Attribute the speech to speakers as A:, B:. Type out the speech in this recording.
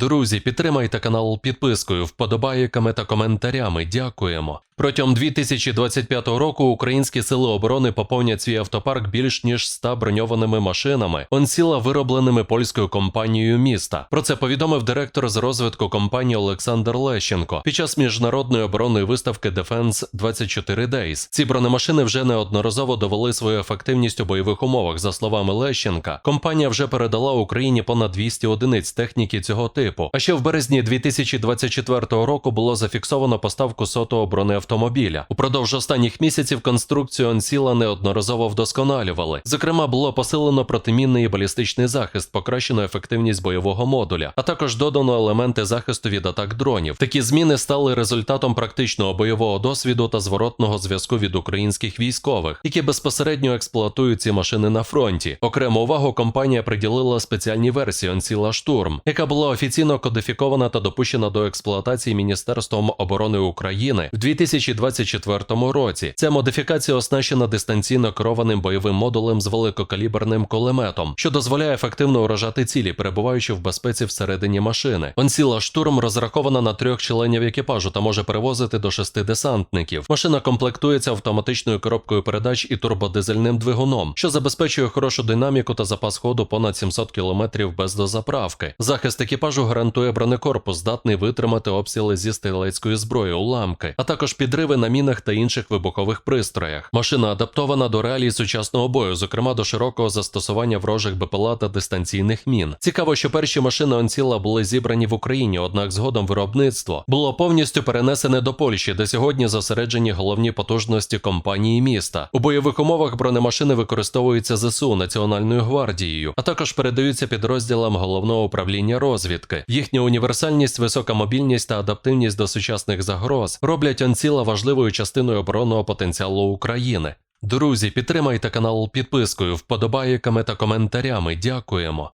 A: Друзі, підтримайте канал підпискою, вподобайками та коментарями. Дякуємо. Протягом 2025 року українські сили оборони поповнять свій автопарк більш ніж 100 броньованими машинами, онсіла виробленими польською компанією міста. Про це повідомив директор з розвитку компанії Олександр Лещенко під час міжнародної оборонної виставки Defense 24 Days. Ці бронемашини вже неодноразово довели свою ефективність у бойових умовах. За словами Лещенка, компанія вже передала Україні понад 200 одиниць техніки цього типу. А ще в березні 2024 року було зафіксовано поставку сотого бронеавтомобіля. Упродовж останніх місяців конструкцію Онсіла неодноразово вдосконалювали. Зокрема, було посилено протимінний і балістичний захист, покращено ефективність бойового модуля, а також додано елементи захисту від атак дронів. Такі зміни стали результатом практичного бойового досвіду та зворотного зв'язку від українських військових, які безпосередньо експлуатують ці машини на фронті. Окрему увагу компанія приділила спеціальній версії Онсіла Штурм, яка була офіційно кодифікована та допущена до експлуатації Міністерством оборони України в 2024 році. Ця модифікація оснащена дистанційно керованим бойовим модулем з великокаліберним кулеметом, що дозволяє ефективно уражати цілі, перебуваючи в безпеці всередині машини. Онсіла штурм розрахована на трьох членів екіпажу та може перевозити до шести десантників. Машина комплектується автоматичною коробкою передач і турбодизельним двигуном, що забезпечує хорошу динаміку та запас ходу понад 700 км без дозаправки. Захист екіпажу гарантує бронекорпус, здатний витримати обстріли зі стрілецької зброї, уламки, а також підриви на мінах та інших вибухових пристроях. Машина адаптована до реалій сучасного бою, зокрема до широкого застосування ворожих БПЛА та дистанційних мін. Цікаво, що перші машини Онсіла були зібрані в Україні, однак згодом виробництво було повністю перенесене до Польщі, де сьогодні зосереджені головні потужності компанії міста. У бойових умовах бронемашини використовуються ЗСУ Національною гвардією, а також передаються підрозділам головного управління розвідки. Їхня універсальність, висока мобільність та адаптивність до сучасних загроз роблять Анціла важливою частиною оборонного потенціалу України. Друзі, підтримайте канал підпискою, вподобайками та коментарями. Дякуємо.